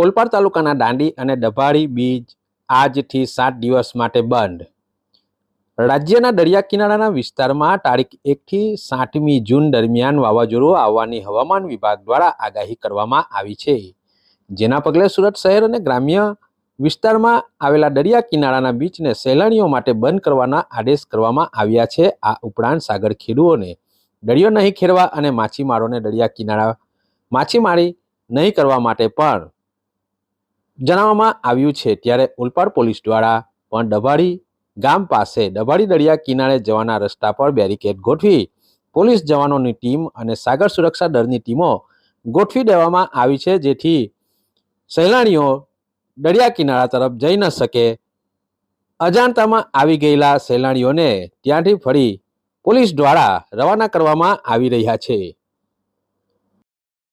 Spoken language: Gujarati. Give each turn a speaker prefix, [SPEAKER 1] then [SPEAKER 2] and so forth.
[SPEAKER 1] ઓલપાડ તાલુકાના દાંડી અને ડભાડી બીચ આજથી સાત દિવસ માટે બંધ. રાજ્યના દરિયા કિનારાના વિસ્તારમાં તારીખ એકથી સાતમી જૂન દરમિયાન વાવાઝોડું આવવાની હવામાન વિભાગ દ્વારા આગાહી કરવામાં આવી છે. જેના પગલે સુરત શહેર અને ગ્રામ્ય વિસ્તારમાં આવેલા દરિયા કિનારાના બીચને સહેલાણીઓ માટે બંધ કરવાના આદેશ કરવામાં આવ્યા છે. આ ઉપરાંત સાગર ખેડૂઓને દરિયો નહીં ખેડવા અને માછીમારોને દરિયા કિનારા માછીમારી નહીં કરવા માટે પણ જણાવવામાં આવ્યું છે ત્યારે ઉલપાડ પોલીસ દ્વારા પણ ડભાડી ગામ પાસે ડભાડી દરિયા કિનારે જવાના રસ્તા પર બેરિકેડ ગોઠવી પોલીસ જવાનોની ટીમ અને સાગર સુરક્ષા દળની ટીમો ગોઠવી દેવામાં આવી છે જેથી સહેલાણીઓ દરિયા કિનારા તરફ જઈ ન શકે. અજાણતામાં આવી ગયેલા સહેલાણીઓને ત્યાંથી ફરી પોલીસ દ્વારા રવાના કરવામાં આવી રહ્યા છે.